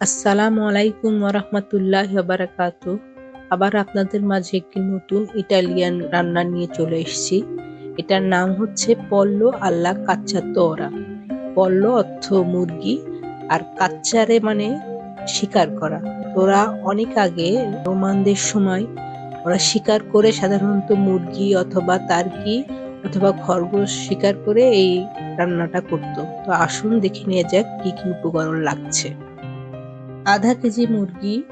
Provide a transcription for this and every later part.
আসসালামু আলাইকুম ওরহমতুল্লাহ বারাকাত আবার আপনাদের মাঝে একটি নতুন ইটালিয়ান রান্না নিয়ে চলে এসেছি। এটার নাম হচ্ছে পল্লো আল্লাহ কাচ্চা তোরা। পল্লো অর্থ মুরগি, আর কাচ্চারে মানে শিকার করা। তোরা অনেক আগে রোমানদের সময় ওরা শিকার করে সাধারণত মুরগি অথবা তার্কি অথবা খরগোশ শিকার করে এই রান্নাটা করতো। তো আসুন দেখে নিয়ে যাক কি কি উপকরণ লাগছে। আধা কেজি মুরগি,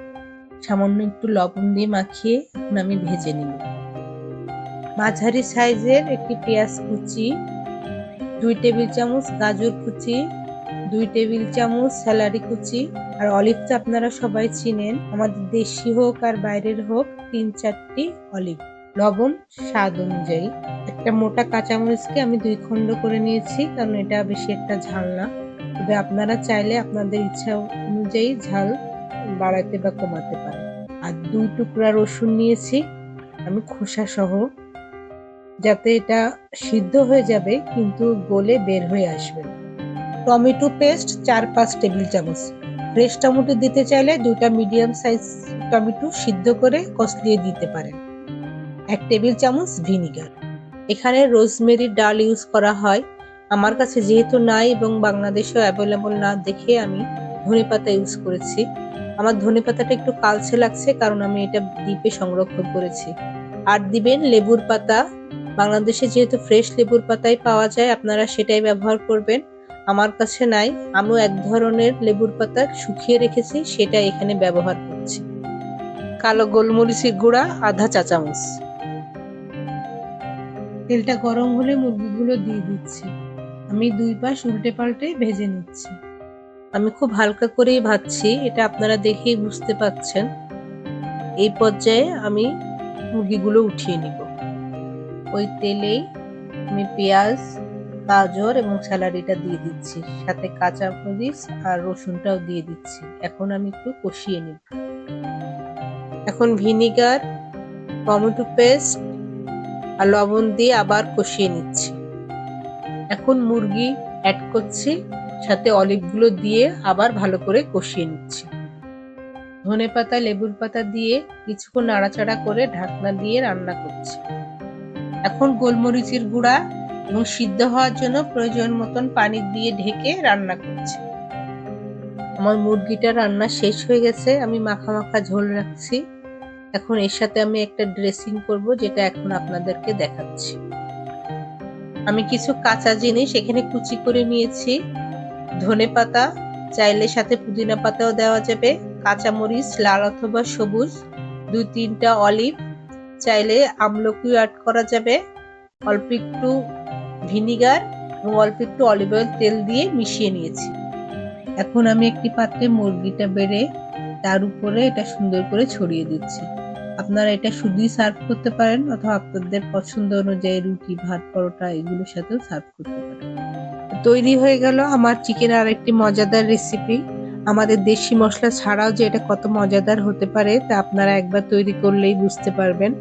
সামান্য একটু লবণ দিয়ে মাখিয়ে আমি ভেজে নিব। মাঝারি সাইজের একটি পেঁয়াজ কুচি, দুই টেবিল চামচ গাজর কুচি, দুই টেবিল চামচ স্যালারি কুচি, আর অলিভটা আপনারা সবাই চিনেন, আমাদের দেশি হোক আর বাইরের হোক, তিন চারটি অলিভ। লবণ স্বাদ অনুযায়ী। একটা মোটা কাঁচামরিচকে আমি দুই খণ্ড করে নিয়েছি, কারণ এটা বেশি একটা ঝাল না। তবে আপনারা চাইলে আপনাদের ইচ্ছা অনুযায়ী ঝাল বাড়াতে বা কমাতে পারেন। আর দুই টুকরা রসুন নিয়েছি, আমি খোসা সহ যাতে এটা সিদ্ধ হয়ে যাবে, কিন্তু গলে বের হয়ে আসবে টমেটো পেস্ট চার পাঁচ টেবিল চামচ। ফ্রেশ টমেটো দিতে চাইলে দুইটা মিডিয়াম সাইজ টমেটো সিদ্ধ করে কষলিয়ে দিতে পারেন। এক টেবিল চামচ ভিনিগার। এখানে রোজমেরির ডাল ইউজ করা হয়। আমার কাছে যেহেতু নাই এবং বাংলাদেশেও অ্যাভেলেবল না দেখে আমি ধনে পাতা ইউজ করেছি। আমার ধনে পাতাটা একটু কালচে লাগছে কারণ আমি এটা দ্বীপে সংরক্ষণ করেছি। আর দিবেন লেবুর পাতা। বাংলাদেশে যেহেতু ফ্রেশ লেবুর পাতাই পাওয়া যায়, আপনারা সেটাই ব্যবহার করবেন। আমার কাছে নাই, আমিও এক ধরনের লেবুর পাতা শুকিয়ে রেখেছি, সেটা এখানে ব্যবহার করছি। কালো গোলমরিচের গুঁড়া, আধা চা চামচ। তেলটা গরম হলে মুরগিগুলো দিয়ে দিচ্ছি। আমি দুই পাশ উল্টে পাল্টে ভেজে নিচ্ছি। আমি খুব হালকা করেই ভাজছি, এটা আপনারা দেখেই বুঝতে পাচ্ছেন। এই পর্যায়ে আমি মুরগিগুলো উঠিয়ে নিব। ওই তেলেই আমি পেঁয়াজ, গাজর এবং স্যালারিটা দিয়ে দিচ্ছি। সাথে কাঁচা মরিচ আর রসুনটাও দিয়ে দিচ্ছি। এখন আমি একটু কষিয়ে নিব। এখন ভিনিগার, টমেটো পেস্ট আর লবণ দিয়ে আবার কষিয়ে নিচ্ছি। এখন মুরগি অ্যাড করছি, সাথে অলিভগুলো দিয়ে আবার ভালো করে কষিয়ে নিচ্ছি। ধনে পাতা, লেবুর পাতা দিয়ে কিছুক্ষণ নাড়াচাড়া করে ঢাকনা দিয়ে রান্না করছি। এখন গোলমরিচের গুঁড়া এবং সিদ্ধ হওয়ার জন্য প্রয়োজন মতন পানি দিয়ে ঢেকে রান্না করছি। আমার মুরগিটা রান্না শেষ হয়ে গেছে, আমি মাখা মাখা ঝোল রাখছি। এখন এর সাথে আমি একটা ড্রেসিং করব, যেটা এখন আপনাদেরকে দেখাচ্ছি। আমি কিছু কাঁচা জিনিস এখানে কুচি করে নিয়েছি। ধনে পাতা, চাইলে সাথে পুদিনা পাতাও দেওয়া যাবে। কাঁচামরিচ, লাল অথবা সবুজ, দুই তিনটা অলিভ, চাইলে আমলকিও অ্যাড করা যাবে। অল্প একটু ভিনিগার এবং অল্প একটু অলিভ অয়েল তেল দিয়ে মিশিয়ে নিয়েছি। এখন আমি একটি পাত্রে মুরগিটা বেড়ে তার উপরে এটা সুন্দর করে ছড়িয়ে দিচ্ছি। আপনারা এটা শুধুই সার্ভ করতে পারেন অথবা আপনাদের পছন্দ অনুযায়ী রুটি, ভাত, পরোটা এগুলোর সাথেও সার্ভ করতে পারেন। তৈরি হয়ে গেল আমার চিকেন আর একটি মজাদার রেসিপি আমাদের দেশি মশলা ছাড়াও যে এটা কত মজাদার হতে পারে তা আপনারা একবার তৈরি করলেই বুঝতে পারবেন।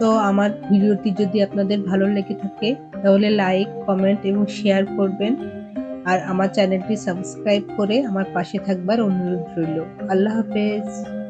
তো আমার ভিডিওটি যদি আপনাদের ভালো লেগে থাকে তাহলে লাইক কমেন্ট এবং শেয়ার করবেন। আর আমার চ্যানেলটি সাবস্ক্রাইব করে আমার পাশে থাকবার অনুরোধ রইল। আল্লাহ হাফেজ।